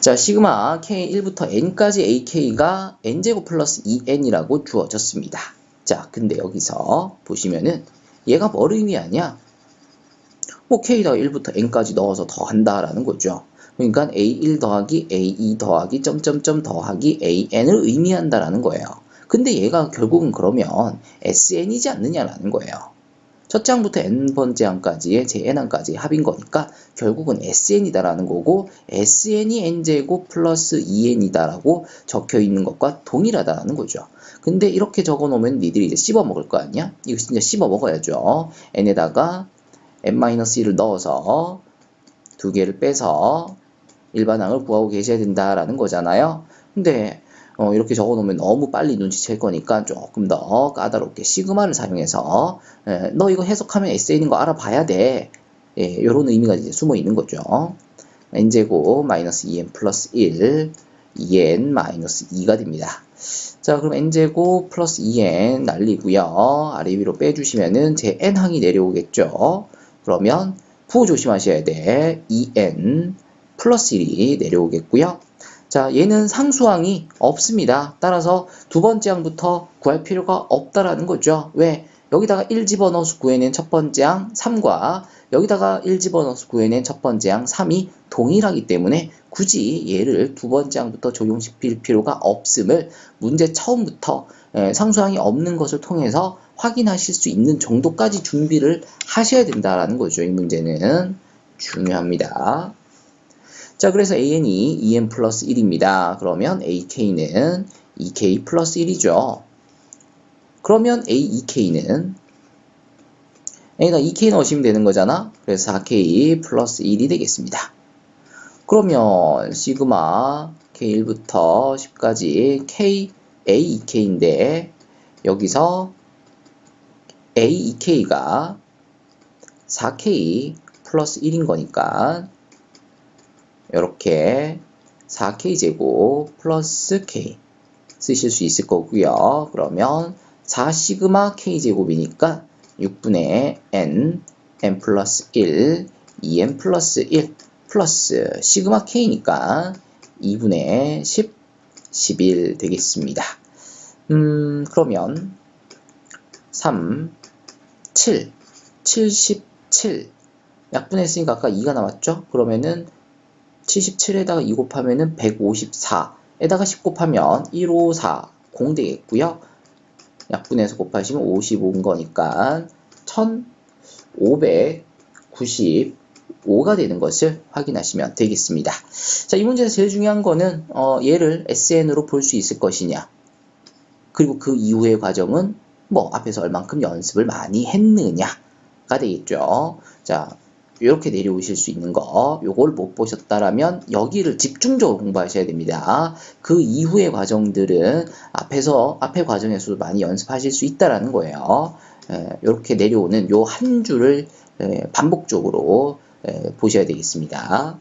자, 시그마 k1부터 n까지 ak가 n제곱 플러스 2n이라고 주어졌습니다. 자, 근데 여기서 보시면은 얘가 뭘 의미하냐? 뭐 k에다가 1부터 n까지 넣어서 더한다라는 거죠. 그러니까 a1 더하기 a2 더하기 점점점 더하기 an을 의미한다라는 거예요. 근데 얘가 결국은 그러면 sn이지 않느냐라는 거예요. 첫 장부터 n번째 항까지의 제 n항까지 합인 거니까 결국은 sn이다라는 거고 sn이 n제곱 플러스 2n이다라고 적혀 있는 것과 동일하다라는 거죠. 근데 이렇게 적어 놓으면 니들이 이제 씹어 먹을 거 아니야? 이거 진짜 씹어 먹어야죠. n에다가 n-1을 넣어서 두 개를 빼서 일반항을 구하고 계셔야 된다라는 거잖아요. 근데 어, 이렇게 적어 놓으면 너무 빨리 눈치챌 거니까 조금 더 까다롭게 시그마를 사용해서 에, 너 이거 해석하면 SN인 거 알아봐야 돼. 예, 이런 의미가 이제 숨어 있는 거죠. n제곱 마이너스 2n 플러스 1 2n 마이너스 2가 됩니다. 자, 그럼 n제곱 플러스 2n 날리고요. 아래 위로 빼주시면은 제 n항이 내려오겠죠. 그러면 부 조심하셔야 돼. 2n 플러스 1이 내려오겠고요. 자, 얘는 상수항이 없습니다. 따라서 두 번째 항부터 구할 필요가 없다라는 거죠. 왜? 여기다가 1 집어넣어서 구해낸 첫 번째 항 3과 여기다가 1 집어넣어서 구해낸 첫 번째 항 3이 동일하기 때문에 굳이 얘를 두 번째 항부터 적용시킬 필요가 없음을 문제 처음부터 에, 상수항이 없는 것을 통해서 확인하실 수 있는 정도까지 준비를 하셔야 된다라는 거죠. 이 문제는 중요합니다. 자, 그래서 an이 2n 플러스 1입니다. 그러면 ak는 2k 플러스 1이죠. 그러면 a2k는 a가 2k 넣으시면 되는 거잖아. 그래서 4k 플러스 1이 되겠습니다. 그러면 시그마 k1부터 10까지 k a2k인데 여기서 a2k가 4k 플러스 1인 거니까 이렇게 4k 제곱 플러스 k 쓰실 수 있을 거고요. 그러면 4 시그마 k 제곱이니까 6분의 n n 플러스 1 2n 플러스 1 플러스 시그마 k니까 2분의 10 11 되겠습니다. 음 그러면 3 7 77 약분했으니까 아까 2가 나왔죠? 그러면은 77에다가 2 곱하면은 154에다가 10 곱하면 154 0 되겠고요. 약분해서 곱하시면 55인 거니까 1595가 되는 것을 확인하시면 되겠습니다. 자, 이 문제에서 제일 중요한 거는 어, 얘를 SN으로 볼 수 있을 것이냐. 그리고 그 이후의 과정은 뭐 앞에서 얼만큼 연습을 많이 했느냐가 되겠죠. 자, 이렇게 내려오실 수 있는 거 요걸 못 보셨다라면 여기를 집중적으로 공부하셔야 됩니다. 그 이후의 과정들은 앞에서 앞의 과정에서도 많이 연습하실 수 있다라는 거예요. 이렇게 내려오는 요 한 줄을 에, 반복적으로 에, 보셔야 되겠습니다.